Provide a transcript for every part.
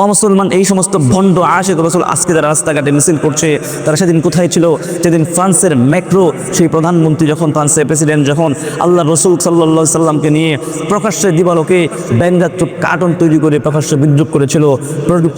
অমুসলমান এই সমস্ত ভণ্ড আশেক রসুল আজকে তারা রাস্তাঘাটে মিছিল করছে, তারা সেদিন কোথায় ছিল? সেদিন ফ্রান্সের ম্যাক্রো সেই প্রধানমন্ত্রী যখন ফ্রান্সের প্রেসিডেন্ট, যখন আল্লাহ রসুল সাল্লা সাল্লামকে নিয়ে প্রকাশ্যে দিবালোকে ব্যঙ্গাত্মক কার্টন তৈরি করে প্রকাশ্যে বিদ্রুপ করেছিল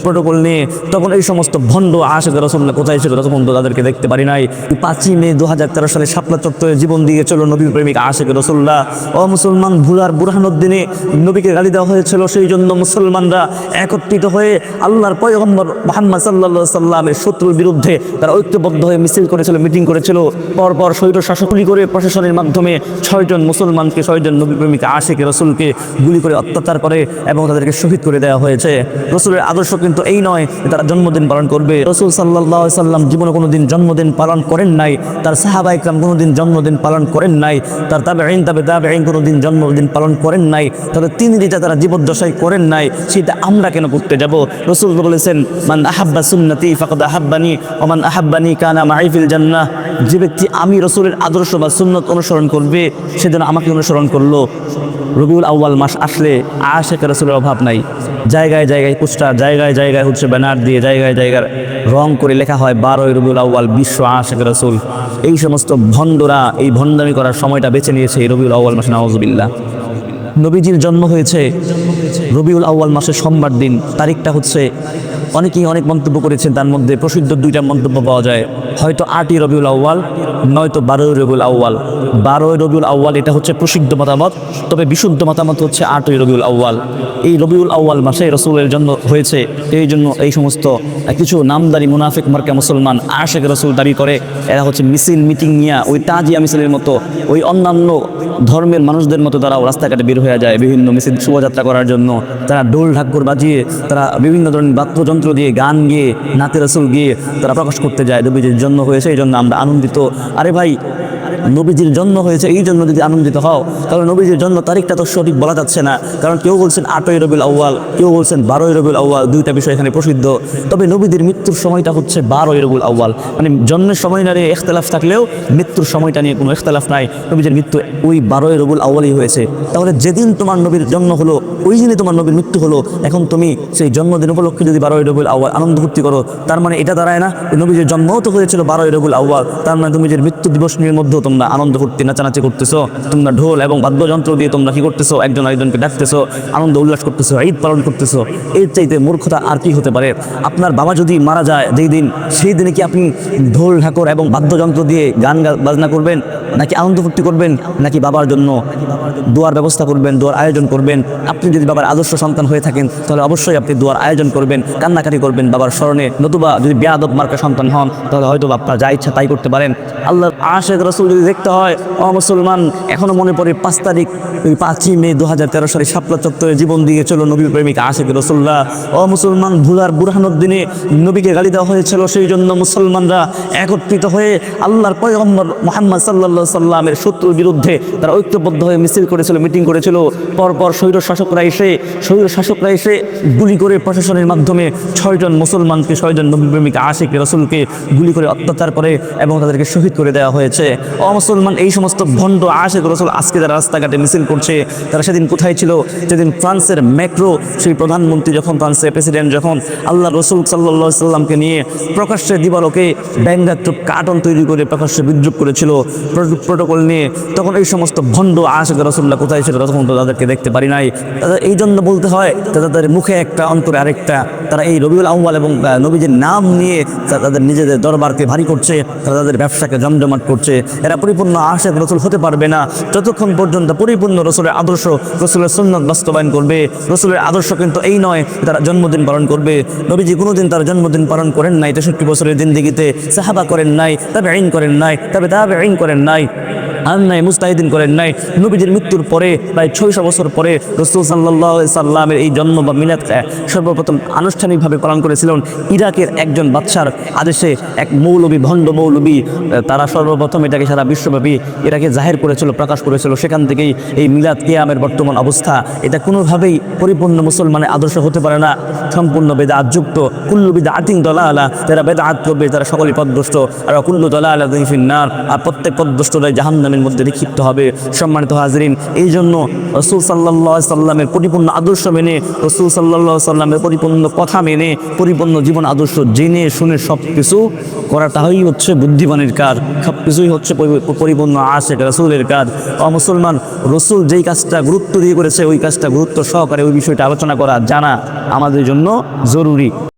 প্রোটোকল নিয়ে, তখন এই সমস্ত ভণ্ড আশেক রসুল্লাহ কোথায় ছিল? তখন তো তাদেরকে দেখতে পারি নাই। পাঁচই মে দু হাজার তেরো সালে শাপলা চত্বরে জীবন দিয়ে চলো নবী প্রেমিক আশেক রসুল্লাহ অমুসলমান ভুলার বুরহানুদ্দিনে নবীকে গালি দেওয়া হয়েছিল সেই জন্য মুসলমানরা একত্রিত হয়ে আল্লাহর পয়গম্বর মোহাম্মদ সাল্লা সাল্লামের শত্রুর বিরুদ্ধে তারা ঐক্যবদ্ধ হয়ে মিছিল করেছিল মিটিং করেছিল। পরপর শৈর শাসকুলি করে প্রশাসনের মাধ্যমে ছয়জন মুসলমানকে, ছয়জন নবী প্রেমিকা আশেখ রসুলকে গুলি করে অত্যাচার করে এবং তাদেরকে শহীদ করে দেওয়া হয়েছে। রসুলের আদর্শ কিন্তু এই নয় যে তারা জন্মদিন পালন করবে। রসুল সাল্লাহ সাল্লাম জীবনে কোনোদিন জন্মদিন পালন করেন নাই। তার সাহাবা ইকরাম কোনোদিন জন্মদিন পালন করেন নাই। তার তাবে আইন তাবে তাবে আইন কোনোদিন জন্মদিন পালন করেন নাই। তাদের তিন যেটা তারা জীবদ্দশাই করেন নাই। সেটা আমরা কেন করতে যাব? রসুল বলেছেন, মান আহাব্বা সুন্নতি ফাকদ আহাব্বানি ওমান আহাব্বানি কানা মাইফিল জান্নাহ। যে ব্যক্তি আমি রসুলের আদর্শ বা সুন্নত অনুসরণ করবে সেজন্য আমাকে অনুসরণ করল। রবিউল আউ্বাল মাস আসলে আশেখ রসুলের অভাব নাই। জায়গায় জায়গায় পোস্টার, জায়গায় জায়গায় হচ্ছে ব্যানার দিয়ে জায়গায় জায়গায় রং করে লেখা হয় বারোই রবিউল আউ্বাল বিশ্ব আশেখ রসুল। এই সমস্ত ভণ্ডরা, এই ভণ্ডামি করার সময়টা বেছে নিয়েছে এই রবিউল আউ্বাল মাসে নওয়াজবিল্লা নবীজির জন্ম হয়েছে রবিউল আউ্য়াল মাসের সোমবার দিন, তারিখটা হচ্ছে, অনেকেই অনেক মন্তব্য করেছেন তার মধ্যে প্রসিদ্ধ দুইটা মন্তব্য পাওয়া যায়। হয়তো আটই রবিউল আউ্য়াল, নয়তো বারোই রবিউল আউ্য়াল। বারোই রবিউল আউ্য়াল, এটা হচ্ছে প্রসিদ্ধ মতামত, তবে বিশুদ্ধ মতামত হচ্ছে আটই রবিউল আউ্য়াল। এই রবিউল আউ্য়াল মাসে রসুলের জন্য হয়েছে, এই জন্য এই সমস্ত কিছু নামদারি মুনাফিক মার্কা মুসলমান আশেক রসুল দাবি করে, এরা হচ্ছে মিছিল মিটিং নিয়ে, ওই তাজিয়া মিছিলের মতো, ওই অন্যান্য ধর্মের মানুষদের মতো তারাও রাস্তাঘাটে বের হয়ে যায়, বিভিন্ন মিছিল, শোভাযাত্রা করার জন্য। তারা ডোল ঢাকুর বাজিয়ে, তারা বিভিন্ন ধরনের বাদ্যযন্ত্র দিয়ে, গান গিয়ে, নাতে রসুল গিয়ে তারা প্রকাশ করতে যায়। নবীজির জন্য হয়েছে এই জন্য আমরা আনন্দিত। আরে ভাই, নবীজির জন্ম হয়েছে এই জন্য যদি আনন্দিত হও তাহলে নবীজির জন্ম তারিখটা তো সঠিক বলা যাচ্ছে না। কারণ কেউ বলছেন আটই রবিল আউ্য়াল, কেউ বলছেন বারোই রবিল আউ্য়াল, দুইটা বিষয় এখানে প্রসিদ্ধ। তবে নবীদের মৃত্যুর সময়টা হচ্ছে বারোই রবিল আউ্য়াল। মানে জন্মের সময় না নিয়ে ইখতলাফ থাকলেও মৃত্যুর সময়টা নিয়ে কোনো ইখতলাফ নাই। নবীজির মৃত্যু ওই বারোই রবুল আউ্য়ালই হয়েছে। তাহলে যেদিন তোমার নবীর জন্ম হলো ওই দিনে তোমার নবীর মৃত্যু হলো, এখন তুমি সেই জন্মদিন উপলক্ষে যদি বারোই রবিল আউ্য়াল আনন্দ ফুর্তি করো, তার মানে এটা দাঁড়ায় না। নবীজির জন্মও তো হয়েছিল বারোই রবিল আউ্য়াল, তার মানে তুমি যে মৃত্যু দিবস নিয়ে মধ্যেও তোমরা আনন্দ ফুর্তি নাচানাচি করতেছো, তোমরা ঢোল এবং বাদ্যযন্ত্র দিয়ে তোমরা কি করতেছো, একজন আরেকজনকে ডাকতেছো, আনন্দ উল্লাস করতেছো, ঈদ পালন করতেছো, এর চাইতে মূর্খতা আর কি হতে পারে? আপনার বাবা যদি মারা যায় যেই দিন, সেই দিনে কি আপনি ঢোল, ঢাকর এবং বাদ্যযন্ত্র দিয়ে গান বাজনা করবেন? নাকি আনন্দ ফুর্তি করবেন, নাকি বাবার জন্য দোয়ার ব্যবস্থা করবেন, দোয়ার আয়োজন করবেন? আপনি যদি বাবার আদর্শ সন্তান হয়ে থাকেন, তাহলে অবশ্যই আপনি দোয়ার আয়োজন করবেন, কান্নাকাটি করবেন বাবার স্মরণে। নতুবা যদি বেয়াদব মার্কা সন্তান হন, তাহলে হয়তো আপনার যা ইচ্ছা তাই করতে পারেন। আল্লাহর আশেখ রসুল যদি দেখতে হয় ও মুসলমান, এখনও মনে পড়ে পাঁচ তারিখ, ওই পাঁচই মে দু হাজার তেরো সালে শাপলা চত্বরে জীবন দিয়ে চলো নবী প্রেমিক আশেখ রসুল্লাহ ও মুসলমান ভুলার বুরহানুদ্দিনে নবীকে গালি দেওয়া হয়েছিল সেই জন্য মুসলমানরা একত্রিত হয়ে আল্লাহর পয়গম্বর মোহাম্মদ সাল্লা সাল্লামের শত্রুর বিরুদ্ধে তারা ঐক্যবদ্ধ হয়ে মিছিল করেছিল, মিটিং করেছিল। পরপর স্বৈর শাসকরা এসে স্বৈর শাসকরা এসে গুলি করে প্রশাসনের মাধ্যমে ছয়জন মুসলমানকে, ছয়জন নবী প্রেমিক আশেখ রসুলকে গুলি করে অত্যাচার করে এবং তাদেরকে শহীদ করে দেওয়া হয়েছে। অমুসলমান এই সমস্ত ভণ্ড আশেখ রসুল আজকে যারা রাস্তাঘাটে মিছিল করছে, তারা সেদিন কোথায় ছিল? যেদিন ফ্রান্সের ম্যাক্রো সেই প্রধানমন্ত্রী যখন ফ্রান্সের প্রেসিডেন্ট, যখন আল্লাহ রসুল সাল্লা সাল্লামকে নিয়ে প্রকাশ্যে দিবালোকে ব্যঙ্গাত্মক কার্টন তৈরি করে প্রকাশ্যে বিদ্রুপ করেছিল প্রোটোকল নিয়ে তখন এই সমস্ত ভণ্ড আশেখ রসুল্লাহ কোথায় ছিল তখন তো তাদেরকে দেখতে পারি নাই। তাদের এই জন্য বলতে হয়, তাদের মুখে একটা অন্তরে আরেকটা, তারা এই রবিউল আউ্বাল এবং নবীজির নাম নিয়ে তাদের নিজেদের দরবারকে ভারী করছে, তারা তাদের ব্যবসাকে জমজমাট করছে। এরা পরিপূর্ণ আশেখ রসুল হতে পারবে না। যতক্ষণ পর্যন্ত পরিপূর্ণ রসুলের আদর্শ রসুলের সুন্নত বাস্তবায়ন করবে, রসুলের আদর্শ কিন্তু এই নয়, তারা জন্মদিন পালন করবে। নবীজি কোনোদিন তার জন্মদিন পালন করেন নাই, তেষট্টি বছরের জিন্দিগিতে, সাহাবা করেন নাই তবে আইন করেন নাই, তবে তবে আইন করেন নাই। নাই আন নাই মুস্তাহিদিন করেন নাই। নবীজির মৃত্যুর পরে, প্রায় ছয়শো বছর পরে রসুল সাল্লাহ সাল্লামের এই জন্ম বা মিলাদ সর্বপ্রথম আনুষ্ঠানিকভাবে পালন করেছিলেন ইরাকের একজন বাদশার আদেশে এক মৌলবী, ভণ্ড মৌলবী তারা সর্বপ্রথম এটাকে সারা বিশ্বব্যাপী এটাকে জাহের করেছিল, প্রকাশ করেছিল। সেখান থেকেই এই মিলাদ কেয়ামের বর্তমান অবস্থা। এটা কোনোভাবেই পরিপূর্ণ মুসলমানের আদর্শ হতে পারে না। সম্পূর্ণ বেদা যুক্ত, কুল্লু বেদা আতিং দলা আলা যারা বেদা আত করবে, তারা সকলেই পদভ্রষ্ট। আর কুল্লু দলা আলা আর প্রত্যেক পদভ্রষ্টরাই জাহান্নামে শয়তানের মধ্যে বিক্ষিপ্ত হবে সম্মানিত হাজরিন। এই জন্য রসুল সাল্লাহ সাল্লামের পরিপূর্ণ আদর্শ মেনে, রসুল সাল্লাহ সাল্লামের পরিপূর্ণ কথা মেনে, পরিপূর্ণ জীবন আদর্শ জেনে শুনে সব কিছু করাটাই হচ্ছে বুদ্ধিমানের কাজ। সব কিছুই হচ্ছে পরি- পরিপূর্ণ আশেক রসুলের কাজ। মুসলমান, রসুল যেই কাজটা গুরুত্ব দিয়ে করেছে, ওই কাজটা গুরুত্ব সহকারে ওই বিষয়টা আলোচনা করা, জানা আমাদের জন্য জরুরি।